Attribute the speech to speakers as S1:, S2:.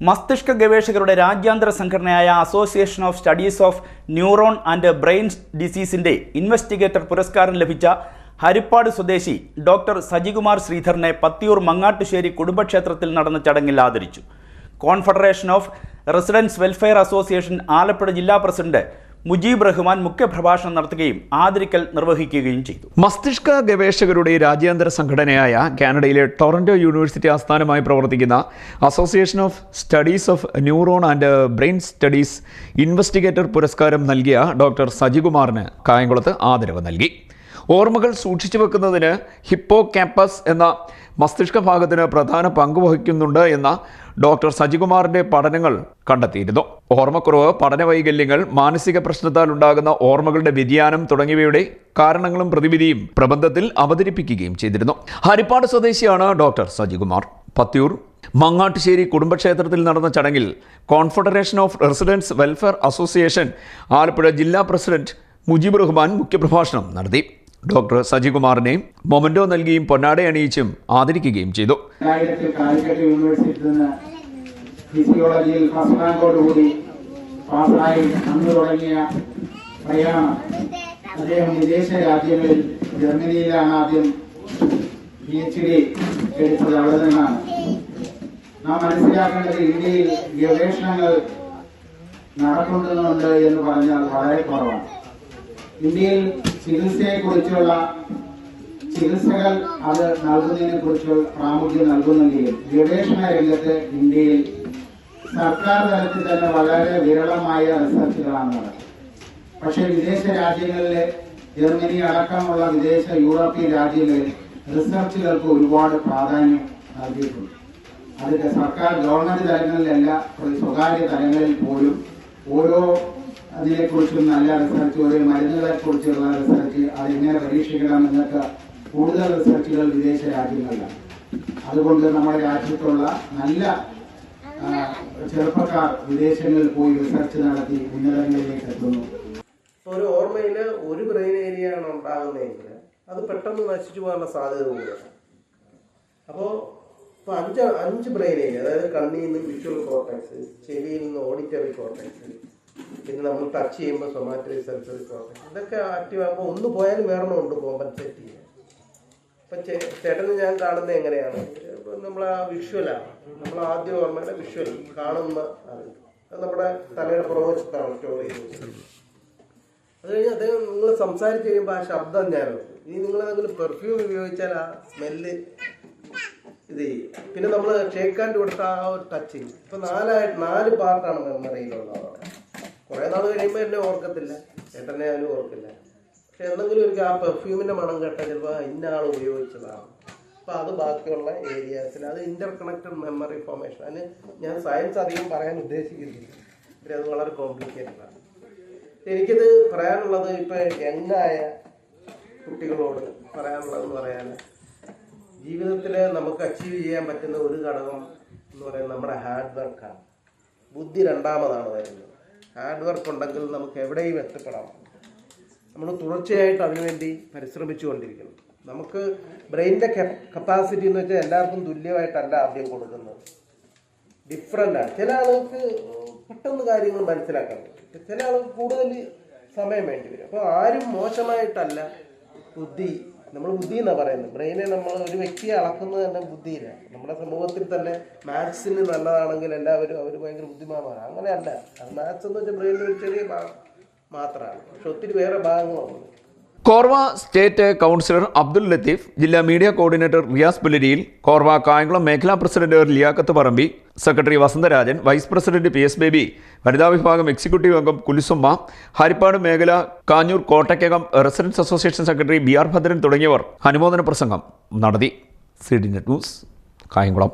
S1: മസ്തിഷ്ക ഗവേഷകരുടെ രാജ്യാന്തര സംഘടനയായ association of studies of neuron and brain ഡിസീസിന്റെ investigator പുരസ്കാരം ലഭിച്ച ഹരിപ്പാട് സ്വദേശി ഡോക്ടർ സജികുമാർ ശ്രീധറിനെ പത്തിയൂർ മങ്ങാട്ടുശ്ശേരി കുടുംബക്ഷേത്രത്തിൽ നടന്ന ചടങ്ങിൽ ആദരിച്ചു. Confederation of residence welfare association Alappuzha ജില്ലാ പ്രസിഡന്റ് മുജീബ് റഹ്മാൻ മുഖ്യപ്രഭാഷണം നടത്തുകയും ആദരിക്കൽ നിർവഹിക്കുകയും ചെയ്തു.
S2: മസ്തിഷ്ക ഗവേഷകരുടെ രാജ്യാന്തര സംഘടനയായ കാനഡയിലെ ടൊറന്റോ യൂണിവേഴ്സിറ്റി ആസ്ഥാനമായി പ്രവർത്തിക്കുന്ന association of studies of neuron and brain studies investigator പുരസ്കാരം നൽകിയ ഡോക്ടർ സജികുമാറിന് കായംകുളത്ത് ആദരവ് നൽകി. ഓർമ്മകൾ സൂക്ഷിച്ചു വെക്കുന്നതിന് ഹിപ്പോ ക്യാമ്പസ് എന്ന മസ്തിഷ്ക ഭാഗത്തിന് പ്രധാന പങ്ക് വഹിക്കുന്നുണ്ട് എന്ന ഡോക്ടർ സജികുമാറിന്റെ പഠനങ്ങൾ കണ്ടെത്തിയിരുന്നു. ഓർമ്മക്കുറവ് പഠന വൈകല്യങ്ങൾ മാനസിക പ്രശ്നത്താൽ ഉണ്ടാകുന്ന ഓർമ്മകളുടെ വ്യതിയാനം തുടങ്ങിയവയുടെ കാരണങ്ങളും പ്രതിവിധിയും പ്രബന്ധത്തിൽ അവതരിപ്പിക്കുകയും ചെയ്തിരുന്നു. ഹരിപ്പാട് സ്വദേശിയാണ് ഡോക്ടർ സജികുമാർ. പത്തിയൂർ മങ്ങാട്ടുശ്ശേരി കുടുംബക്ഷേത്രത്തിൽ നടന്ന ചടങ്ങിൽ confederation of residence welfare association Alappuzha ജില്ലാ പ്രസിഡന്റ് മുജീബ് റഹ്മാൻ മുഖ്യപ്രഭാഷണം നടത്തി. ഡോക്ടർ സജികുമാറിനെയും മൊമന്റോ നൽകിയും പൊന്നാട അണിയിച്ചും ആദരിക്കുകയും ചെയ്തു.
S3: അദ്ദേഹം വിദേശ രാജ്യങ്ങളിൽ ജർമ്മനിയിലാണ് ആദ്യം നാം മനസ്സിലാക്കേണ്ടത് ഇന്ത്യയിൽ ഗവേഷണങ്ങൾ നടക്കുന്നുണ്ട് എന്ന് പറഞ്ഞാൽ വളരെ കുറവാണ്. ഇന്ത്യയിൽ ചികിത്സയെക്കുറിച്ചുള്ള ചികിത്സകൾ അത് നൽകുന്നതിനെ കുറിച്ചുള്ള പ്രാമുഖ്യം നൽകുന്നെങ്കിലും ഗവേഷണ രംഗത്ത് ഇന്ത്യയിൽ സർക്കാർ തലത്തിൽ തന്നെ വളരെ വിരളമായ റിസർച്ചുകളാണ് നടക്കുന്നത്. പക്ഷെ വിദേശ രാജ്യങ്ങളിലെ ജർമ്മനി അടക്കമുള്ള വിദേശ യൂറോപ്യൻ രാജ്യങ്ങളിൽ റിസർച്ചുകൾക്ക് ഒരുപാട് പ്രാധാന്യം നൽകിയിട്ടുണ്ട്. അതിന്റെ സർക്കാർ ഗവൺമെന്റ് തലങ്ങളിലല്ല സ്വകാര്യ തലങ്ങളിൽ പോലും ഓരോ അതിനെക്കുറിച്ചും നല്ല റിസർച്ച് ഒരു മരുന്നുകളെ കുറിച്ചുള്ള റിസർച്ച് അതെങ്ങനെ പരീക്ഷിക്കണം എന്നൊക്കെ കൂടുതൽ റിസർച്ചുകൾ വിദേശ രാജ്യങ്ങളിലാണ്. അതുകൊണ്ട് നമ്മുടെ രാജ്യത്തുള്ള നല്ല ചെറുപ്പക്കാർ വിദേശങ്ങളിൽ പോയി റിസർച്ച് നടത്തി ഉന്നതങ്ങളിലേക്ക് എത്തുന്നു.
S4: ഒരു ഓർമ്മയിൽ ഒരു ബ്രെയിൻ ഏരിയ ആണ് ഉണ്ടാകുന്നതെങ്കിൽ അത് പെട്ടെന്ന് നശിച്ചു പോകാനുള്ള സാധ്യത കൂടുതലാണ്. അപ്പോൾ ഇപ്പോൾ അഞ്ച് അഞ്ച് ബ്രെയിൻ ഏരിയ അതായത് കണ്ണിൽ നിന്ന് വിഷ്വൽ കോർട്ടക്സ് ചെവിയിൽ നിന്ന് ഓഡിറ്ററി കോർട്ടക്സ് പിന്നെ നമ്മൾ ടച്ച് ചെയ്യുമ്പോൾ സൊമാറ്ററി സെൽസറി പ്രോസസ് ഇതൊക്കെ ആക്റ്റീവ് ആകുമ്പോൾ ഒന്ന് പോയാലും വേറെ ഉണ്ട് കോമ്പൻസേറ്റ് ചെയ്യാൻ. ഇപ്പം ചേട്ടന് ഞാൻ കാണുന്നത് എങ്ങനെയാണ്? ഇപ്പം നമ്മൾ ആ വിഷ്വലാണ് നമ്മൾ ആദ്യം ഓർമ്മയുടെ വിഷ്വൽ കാണുന്ന അത്. നമ്മുടെ തലയുടെ പുറവശത്താണ് സ്റ്റോർ ചെയ്യുന്നത്. അത് കഴിഞ്ഞ് അദ്ദേഹം നിങ്ങൾ സംസാരിച്ച് കഴിയുമ്പോൾ ആ ശബ്ദം ഞാൻ ഇനി നിങ്ങൾ എന്തെങ്കിലും പെർഫ്യൂം ഉപയോഗിച്ചാൽ ആ സ്മെല്ല് ഇത് പിന്നെ നമ്മൾ ഷേക്ക് ആൻഡ് കൊടുത്ത ആ ഒരു ടച്ചിങ് ഇപ്പം നാലായിട്ട് നാല് പാർട്ടാണ് മെമ്മറിയിലുള്ളത് കുറെ നാൾ കഴിയുമ്പോൾ എന്നെ ഓർക്കത്തില്ല. ചേട്ടനെ ആരും ഓർക്കില്ല പക്ഷെ എന്തെങ്കിലും ഒരു ആ പെർഫ്യൂമിന്റെ മണം കേട്ടാൽ ചിലപ്പോൾ ഇന്ന ആൾ ഉപയോഗിച്ചതാണ്. അപ്പൊ അത് ബാക്കിയുള്ള ഏരിയാസിൽ അത് ഇന്റർ കണക്റ്റഡ് മെമ്മറി ഫോർമേഷൻ അതിന് ഞാൻ സയൻസ് അധികം പറയാൻ ഉദ്ദേശിക്കുന്നില്ല. പിന്നെ അത് വളരെ കോംപ്ലിക്കേറ്റഡ് ആണ്. എനിക്കിത് പറയാനുള്ളത് ഇപ്പൊ യങ്ങായ കുട്ടികളോട് പറയാനുള്ളതെന്ന് പറയാൻ ജീവിതത്തിൽ നമുക്ക് അച്ചീവ് ചെയ്യാൻ പറ്റുന്ന ഒരു ഘടകം എന്ന് പറയുന്നത് നമ്മുടെ ഹാർഡ് വർക്കാണ് ബുദ്ധി രണ്ടാമതാണ് വരുന്നത്. ഹാർഡ് വർക്ക് ഉണ്ടെങ്കിൽ നമുക്ക് എവിടെയും എത്തപ്പെടാം. നമ്മൾ തുടർച്ചയായിട്ട് അതിനുവേണ്ടി പരിശ്രമിച്ചു പരിശ്രമിച്ചുകൊണ്ടിരിക്കണം. നമുക്ക് ബ്രെയിനിന്റെ കപ്പാസിറ്റി എന്ന് വെച്ചാൽ എല്ലാവർക്കും തുല്യമായിട്ടല്ല ആദ്യം കൊടുക്കുന്നത്. ഡിഫറെന്റ് ആണ്. ചില ആളുകൾക്ക് പെട്ടെന്ന് കാര്യങ്ങൾ മനസ്സിലാക്കാൻ പറ്റും. ചില ആളുകൾക്ക് കൂടുതൽ സമയം വേണ്ടി വരും. അപ്പോൾ ആരും മോശമായിട്ടല്ല ബുദ്ധി നമ്മൾ ബുദ്ധി എന്നാണ് പറയുന്നത്? ബ്രെയിനെ നമ്മൾ ഒരു വ്യക്തിയെ അളക്കുന്നത് തന്നെ ബുദ്ധിയിലാണ് നമ്മുടെ സമൂഹത്തിൽ തന്നെ മാത്സിന് നല്ലതാണെങ്കിൽ എല്ലാവരും അവർ ഭയങ്കര ബുദ്ധിമാനാണ് അങ്ങനെയല്ല. അത് മാത്സ് എന്ന് വെച്ചാൽ ബ്രെയിനിൽ ഒരു ചെറിയ ഭാഗം മാത്രമാണ് പക്ഷെ ഒത്തിരി വേറെ ഭാഗങ്ങളുണ്ട്.
S2: കോർവ സ്റ്റേറ്റ് കൗൺസിലർ അബ്ദുൽ ലത്തീഫ് ജില്ലാ മീഡിയ കോർഡിനേറ്റർ റിയാസ് പുലരിയിൽ കോർവ കായംകുളം മേഖലാ president Liyakkath Parambi secretary Vasantharajan vice president P S Baby വനിതാ വിഭാഗം എക്സിക്യൂട്ടീവ് അംഗം കുലിസുമ്മ ഹരിപ്പാട് മേഖല Kanjoor Kottaykkakam residence association secretary B R Bhadran തുടങ്ങിയവർ അനുമോദന പ്രസംഗം നടത്തി. C D net news Kayamkulam.